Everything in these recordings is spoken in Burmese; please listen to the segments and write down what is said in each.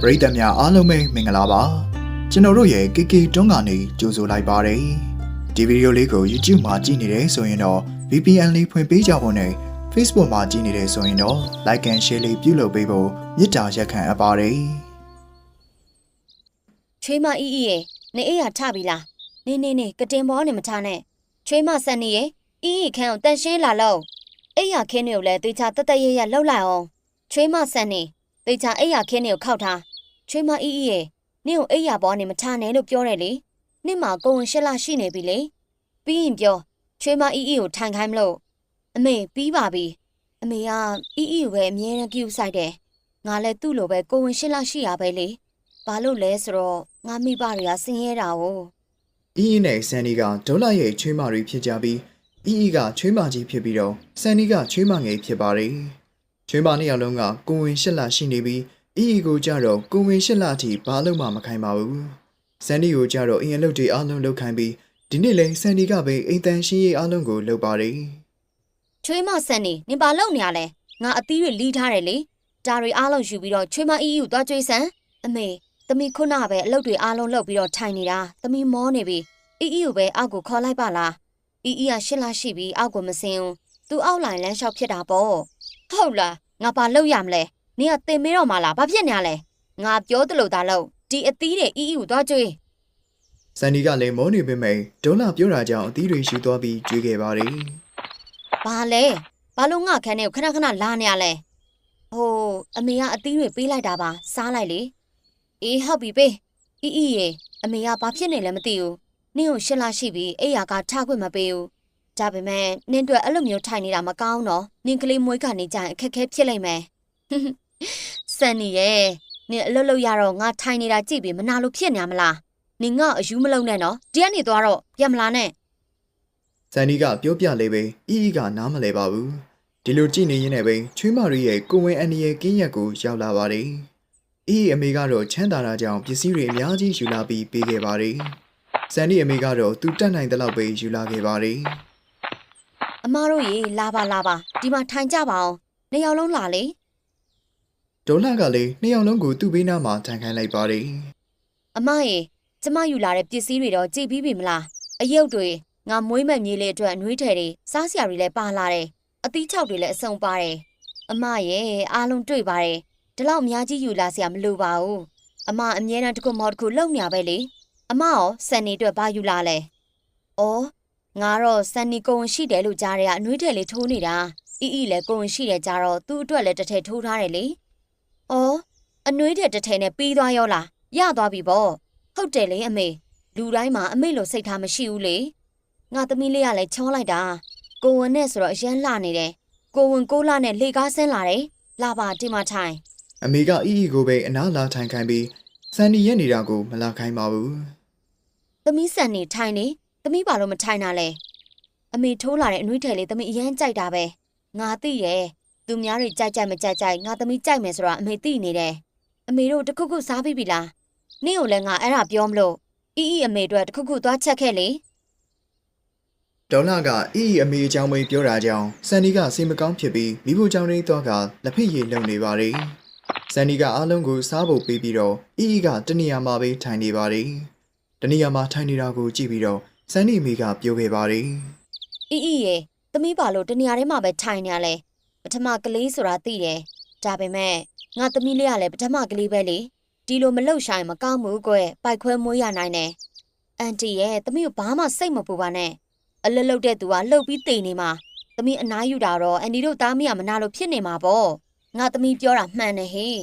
ပရိသတ်များအားလုံးပဲမင်္ဂလာပါကျွန်တော်တို့ရဲ့ KK တွန်းကနေကြိုဆိုလိုက်ပါတယ်ဒီဗီဒီယိုလေးကို YouTube မှာကြည့်နေတယ်ဆိုရင်တော့ VPN လေးဖွင့်ပေးကြဖို့နဲ့ Facebook မှာကြည့်နေတယ်ဆိုရင်တော့ Like and Share လေးပြုလုပ်ပေးဖို့မေတ္တာရက်ခံအပ်ပါတယ်ချွေးမအီအီရဲ့နေအိယာထပြီလားနေနေနေကတင်ဘောနေမထနဲ့ချွေးမဆန်နေရဲ့အီအီခန်းကိုတန်ရှင်းလာလို့အိယာခင်းတွေကိုလည်းတေချာတက်တက်ရရလှုပ်လိုက်အောင်ချွေးမဆန်နေ တေချာအိယာခင်းတွေကိုခောက်ထားချွေးမအီအီရဲ့နင့်ကိုအိယာဘောနေမထနဲ့လို့ပြောတယ်လေနင့်မှာကိုဝင်ရှက်လာရှိနေပြီလေပြီးရင်ပြောချွေးမအီအီကိုထိုင်ခိုင်းမလို့အမေပြီးပါပြီအမေကအီအီကိုပဲအမြဲတမ်းကြည့်ဆိုင်တယ်ငါလည်းသူ့လိုပဲကိုဝင်ရှက်လာရှိရပဲလေဘာလို့လဲဆိုတော့ငါမိဘတွေကဆင်းရဲတာ哦အီအီနဲ့ဆန်နီကဒေါလာရဲ့ချွေးမတွေဖြစ်ကြပြီးအီအီကချွေးမကြီးဖြစ်ပြီးတော့ဆန်နီကချွေးမငယ်ဖြစ်ပါတယ် ချွေးမနှစ်ယောက်လုံးကကိုဝင်ရှစ်လရှိနေပြီးအီအီကိုကြတော့ကိုဝင်ရှစ်လအထိဘာလို့မှမခိုင်းပါဘူးဆန်နီကိုကြတော့အင်အလုပ်တွေအားလုံးလုပ်ခိုင်းပြီးဒီနေ့လဲဆန်နီကပဲအိမ်တန်ရှင်းရေးအားလုံးကိုလုပ်ပါတယ်ချွေးမဆန်နေနင်ဘာလုပ်နေရလဲငါအသီးတွေလီးထားတယ်လေဒါတွေအားလုံးယူပြီးတော့ချွေးမအီးကိုသွားကြွေးစမ်းအမေသမီးခုနပဲအလုပ်တွေအားလုံးလုပ်ပြီးတော့ထိုင်နေတာသမီးမောနေပြီအီးအီးကိုပဲအောက်ကိုခေါ်လိုက်ပါလားအီးအီးကရှစ်လရှိပြီးအောက်ကိုမစင်ဘူးသူအောက်လိုက်လမ်းလျှောက်ဖြစ်တာပေါ့ ဟုတ်လားငါဘာလုပ်ရမလဲနင်ကတင်မေးတော့မှလားဘာဖြစ်နေရလဲငါပြောသလိုသာလုပ်ဒီအသီးတွေအီးအီးကိုသွားကြွေးဆန်နီကလည်းမောနေပေမဲ့ဒေါလာပြောတာကြောင့်အသီးတွေယူသွားပြီးကြွေးခဲ့ပါတယ်ဘာလဲဘာလို့ငါခန်းထဲကိုခဏခဏလာနေရလဲဟိုအမေကအသီးတွေပေးလိုက်တာပါစားလိုက်လေအေးဟုတ်ပြီပေးအီအီရေအမေကဘာဖြစ်နေလဲမသိဘူးနင့်ကိုရှင်းလာရှိပြီအိယာကထခွင့်မပေးဘူး ဒါပေမဲ့နင့်တို့အဲ့လိုမျိုးထိုင်နေတာမကောင်းတော့နင့်ကလေးမွေးကနေကြရင်အခက်အခဲဖြစ်လိမ့်မယ်စန်နီရဲ့နင့်အလုပ်လုပ်ရတော့ငါထိုင်နေတာကြည့်ပြီးမနာလို့ဖြစ်နေရမလားနင်ငါအယူမလုံးနဲ့နော်ဒီကနေသွားတော့ပြန်မလာနဲ့ဆန်နီကပြောပြလေပဲအီအီကနားမလဲပါဘူးဒီလိုကြည့်နေရင်းနဲ့ပဲချွေးမရီရဲ့ကိုဝင်အန်ဒီရဲ့ကင်းရက်ကိုရောက်လာပါတယ်အီအီအမေကတော့ချမ်းသာတာကြောင့်ပစ္စည်းတွေအများကြီးယူလာပြီးပေးခဲ့ပါတယ်ဆန်နီအမေကတော့သူတတ်နိုင်တဲ့လောက်ပဲယူလာခဲ့ပါတယ် အမားတို့ရေလာပါလာပါဒီမှာထိုင်ကြပါအောင်နှစ်ယောက်လုံးလာလေဒေါလာကလည်းနှစ်ယောက်လုံးကိုသူ့ဘေးနားမှာထိုင်ခိုင်းလိုက်ပါတယ်အမရေကျမယူလာတဲ့ပစ္စည်းတွေတော့ကြည့်ပြီးပြီမလားအယုတ်တွေငါမွေးမဲ့မြေးလေးအတွက်အနှွေးထည်တွေစားစရာတွေလည်းပါလာတယ်အသီးချောက်တွေလည်းအစုံပါတယ်အမရေအားလုံးတွေ့ပါတယ်ဒီလောက်အများကြီးယူလာစရာမလိုပါဘူးအမအမြဲတမ်းတစ်ခုမော်တစ်ခုလုံနေရပဲလေအမရောစန်နီအတွက်ဘာယူလာလဲအော် ငါတော့စန်နီကိုဝင်ရှိတယ်လို့ကြားတယ်ကအနှွေးထည်လေးထိုးနေတာအီအီလည်းကိုဝင်ရှိတယ်ကြားတော့သူ့အတွက်လည်းတစ်ထည်ထိုးထားတယ်လေအော်အနှွေးထည်တစ်ထည်နဲ့ပြီးသွားရောလားရသွားပြီပေါ့ဟုတ်တယ်လေအမေလူတိုင်းမှာအမေလိုစိတ်ထားမရှိဘူးလေငါသမီးလေးကလည်းချောလိုက်တာကိုဝင်နဲ့ဆိုတော့အရန်လှနေတယ်ကိုဝင်ကိုလှနဲ့လေကားဆင်းလာတယ်လာပါဒီမှာထိုင်အမေကအီအီကိုပဲအနားလာထိုင်ခိုင်းပြီးဆန်နီရဲ့နေတာကိုမလာခိုင်းပါဘူးသမီးဆန်နေထိုင်နေ သမီးဘာလို့မထိုင်တာလဲအမေထိုးလာတဲ့အနှွေးထည်လေးသမီးအရန်ကြိုက်တာပဲငါသိရဲ့သူများတွေကြိုက်ကြိုက်မကြိုက်ကြိုက်ငါသမီးကြိုက်မယ်ဆိုတော့အမေသိနေတယ်အမေတို့တခုခုစားပြီးပြီလားနင့်ကိုလည်းငါအဲ့ဒါပြောမလို့အီအီအမေတို့တခုခုသွားချက်ခဲ့လေဒေါလာကအီအီအမေအကြောင်းပဲပြောတာကြောင့်ဆန်နီကစိတ်မကောင်းဖြစ်ပြီးမိဖို့ကြောင့်လေးတော့ကလက်ဖက်ရည်လုံနေပါတယ်ဆန်နီကအားလုံးကိုစားဖို့ပေးပြီးတော့အီအီကတနေရာမှာပဲထိုင်နေပါတယ်တနေရာမှာထိုင်နေတာကိုကြည့်ပြီးတော့ ဆန်နီအမေကပြောခဲ့ပါတယ်အီအီရေသမီးပါလို့တနေရာထဲမှာပဲထိုင်နေရလဲပထမကလေးဆိုတာသိတယ်ဒါပေမဲ့ငါသမီးလေးကလည်းပထမကလေးပဲလေဒီလိုမလှုပ်ရှားရင်မကောင်းဘူးကွပိုက်ခွဲမွေးရနိုင်တယ်အန်တီရဲ့သမီးကိုဘာမှစိတ်မပူပါနဲ့အလလုတ်တဲ့သူကလှုပ်ပြီးတိမ်နေမှာသမီးအနားယူတာတော့အန်တီတို့သားမရမနာလို့ဖြစ်နေမှာပေါ့ငါသမီးပြောတာမှန်တယ်ဟေ့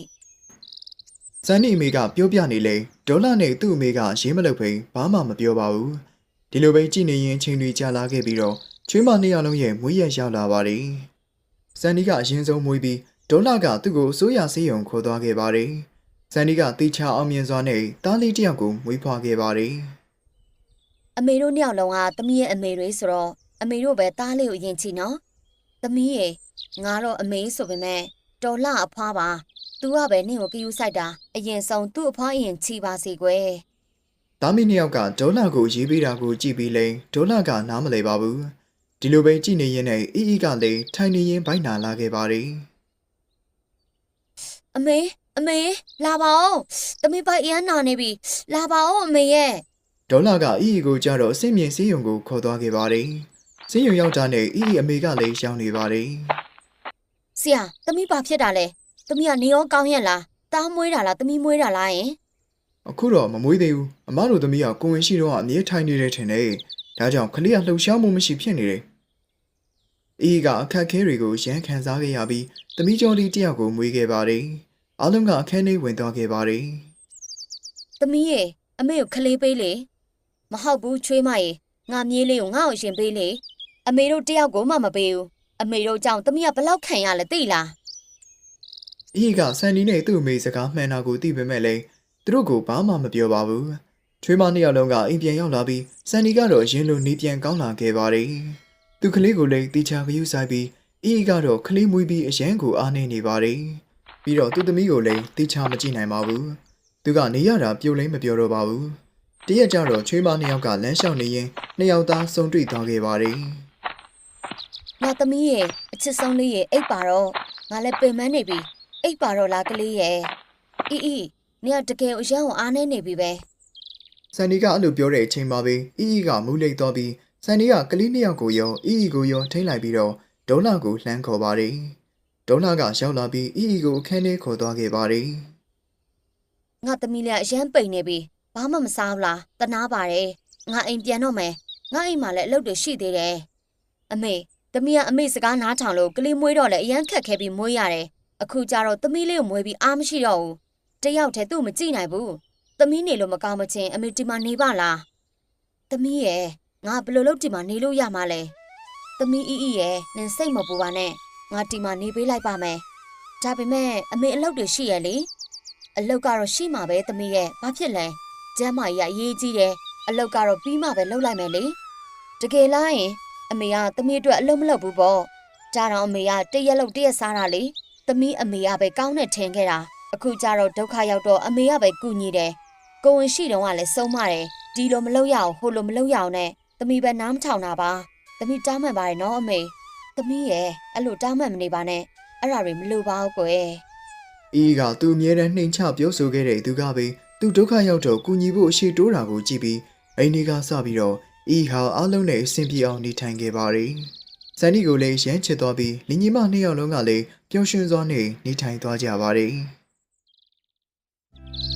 ဆန်နီအမေကပြောပြနေလေဒေါလာနဲ့သူ့အမေကရေးမလုပ်ဖိဘာမှမပြောပါဘူး ဒီလိုပဲကြည့်နေရင်အချိန်တွေကြာလာခဲ့ပြီးတော့ချွေးမနှစ်ယောက်လုံးရဲ့မွေးရရောက်လာပါတယ်ဆန်နီကအရင်ဆုံးမွေးပြီးဒေါလာကသူ့ကိုအစိုးရဆေးရုံခေါ်သွားခဲ့ပါတယ်ဆန်နီကတေချာအောင်မြင်စွာနဲ့တားလေးတစ်ယောက်ကိုမွေးဖွားခဲ့ပါတယ်အမေတို့နှစ်ယောက်လုံးကသမီးရဲ့အမေတွေဆိုတော့အမေတို့ပဲသားလေးကိုယင်ချီနော်သမီးရေငါတော့အမေဆိုပေမဲ့တော်လှအဖွားပါသူကပဲနင့်ကိုကယူဆိုင်တာအရင်ဆုံးသူ့အဖွားအရင်ချီပါစေကွယ် သားမီးနှစ်ယောက်ကဒေါလာကိုရေးပေးတာကိုကြည့်ပြီးလဲဒေါလာကနားမလဲပါဘူးဒီလိုပဲကြည့်နေရင်နဲ့အီအီကလည်းထိုင်နေရင်ဘိုက်နာလာခဲ့ပါတယ်အမေအမေလာပါဦးသမီးပိုက်အရမ်းနာနေပြီလာပါဦးအမေရဲ့ဒေါ်လာကအီအီကိုကြတော့အစင်မြင့်စီးရုံကိုခေါ်သွားခဲ့ပါတယ်စီးရုံရောက်တာနဲ့အီအီအမေကလည်းရှောင်းနေပါတယ်ဆရာသမီးဘာဖြစ်တာလဲသမီးကနေရောကောင်းရဲ့လားတားမွေးတာလားသမီးမွေးတာလားယင် အခုတော့မမွေးသေးဘူးအမတို့သမီးကကိုဝင်ရှိတော့အမြဲထိုင်နေတယ်ထင်တယ်ဒါကြောင့်ကလေးကလှုပ်ရှားမှုမရှိဖြစ်နေတယ်အီအီကအခက်အခဲတွေကိုရမ်းခံစားခဲ့ရပြီးသမီးကျော်လေးတယောက်ကိုမွေးခဲ့ပါတယ်အားလုံးကအခန်းထဲဝင်သွားခဲ့ပါတယ်သမီးရဲ့အမေကိုခလေးပေးလေမဟုတ်ဘူးချွေးမရေငါမြေးလေးကိုငါ့ကိုရှင်ပေးလေအမေတို့တယောက်ကိုမှမပေးဘူးအမေတို့ကြောင့်သမီးကဘလောက်ခံရလဲသိလားအီကဆန်ဒီနဲ့သူ့အမေစကားမှန်တာကိုသိပေမဲ့လည်းသူ တို့ကဘာမှမပြောပါဘူး။ချွေးမနှစ်ယောက်လုံးကအိမ်ပြန်ရောက်လာပြီးဆန်ဒီကတော့ရင်းလိုနေပြန်ကောင်းလာခဲ့ပါတယ်။သူကလေးကိုလည်းတီချာဂရုစိုက်ပြီးအီကတော့ကလေးမွေးပြီးအရန်ကိုအားနေနေပါတယ်။ပြီးတော့သူ့သမီးကိုလည်းတီချာမကြည့်နိုင်ပါဘူး။သူကနေရတာပြုတ်လိမ့်မပြောတော့ပါဘူး။တရက်ကျတော့ချွေးမနှစ်ယောက်ကလမ်းလျှောက်နေရင်နှစ်ယောက်သားစုံတွေ့သွားခဲ့ပါတယ်။ငါသမီးရဲ့အချစ်ဆုံးလေးရဲ့အိတ်ပါတော့ငါလည်းပင်မနေပြီအိတ်ပါတော့လားကလေးရဲ့အီအီ နေကတကယ်အရန်ကိုအားနေနေပြီပဲဆန်ဒီကအဲ့လိုပြောတဲ့အချိန်မှာပဲအီအီကမူးလိတ်သွားပြီးဆန်ဒီကကလေးနှစ်ယောက်ကိုရောအီအီကိုရောထိမ့်လိုက်ပြီးတော့ဒေါလာကိုလှမ်းခေါ်ပါတယ်။ဒေါလာကရောက်လာပြီးအီအီကိုအခန်းထဲခေါ်သွားခဲ့ပါတယ်ငါသမီးလေးကအရန်ပိန်နေပြီဘာမှမစားဘူးလားတနာပါတယ်ငါအိမ်ပြန်တော့မယ်ငါအိမ်မှာလည်းအလုပ်တွေရှိသေးတယ်အမေသမီးကအမေစကားနားထောင်လို့ကလေးမွေးတော့လည်းအရန်ခက်ခဲပြီးမွေးရတယ်အခုကျတော့သမီးလေးကိုမွေးပြီးအားမရှိတော့ဘူး တယောက်တည်းသူ့မကြည့်နိုင်ဘူးသမီးနေလို့မကောင်းမချင်းအမေဒီမှာနေပါလားသမီးရဲ့ငါဘယ်လိုလုပ်ဒီမှာနေလို့ရမှာလဲသမီးအီအီရဲ့နင်စိတ်မပူပါနဲ့ငါဒီမှာနေပေးလိုက်ပါမယ်ဒါပေမဲ့အမေအလုပ်တွေရှိရဲ့လေအလောက်ကတော့ရှိမှာပဲသမီးရဲ့ဘာဖြစ်လဲကျမ်းမာကြီးကအရေးကြီးတယ်အလောက်ကတော့ပြီးမှပဲလုပ်လိုက်မယ်လေတကယ်လားရင်အမေကသမီးအတွက်အလုပ်မလုပ်ဘူးပေါ့ဒါတော့အမေကတရက်လောက်တရက်စားတာလေသမီးအမေကပဲကောင်းနဲ့ထင်ခဲ့တာ အခုကျတော့ဒုက္ခရောက်တော့အမေကပဲကူညီတယ်ကိုဝင်ရှိတော့ကလည်းဆုံးမတယ်ဒီလိုမလုပ်ရအောင်ဟိုလိုမလုပ်ရအောင်နဲ့သမီးပဲနားမထောင်တာပါသမီးတောင်းမှန်ပါတယ်နော်အမေသမီးရဲ့အဲ့လိုတောင်းမှန်မနေပါနဲ့အဲ့ဒါတွေမလိုပါဘူးကွယ်။အီကသူ့အမြဲတမ်းနှိမ်ချပြောဆိုခဲ့တဲ့သူကပဲသူဒုက္ခရောက်တော့ကူညီဖို့အရှိတိုးတာကိုကြည့်ပြီးအိမ်ဒီကစပြီးတော့အီဟာအားလုံးနဲ့အဆင်ပြေအောင်နေထိုင်ခဲ့ပါတယ်။ဆန်ဒီကိုလည်းရမ်းချစ်သွားပြီးလင်ညီမနှစ်ယောက်လုံးကလည်းပျော်ရွှင်စွာနဲ့နေထိုင်သွားကြပါတယ်။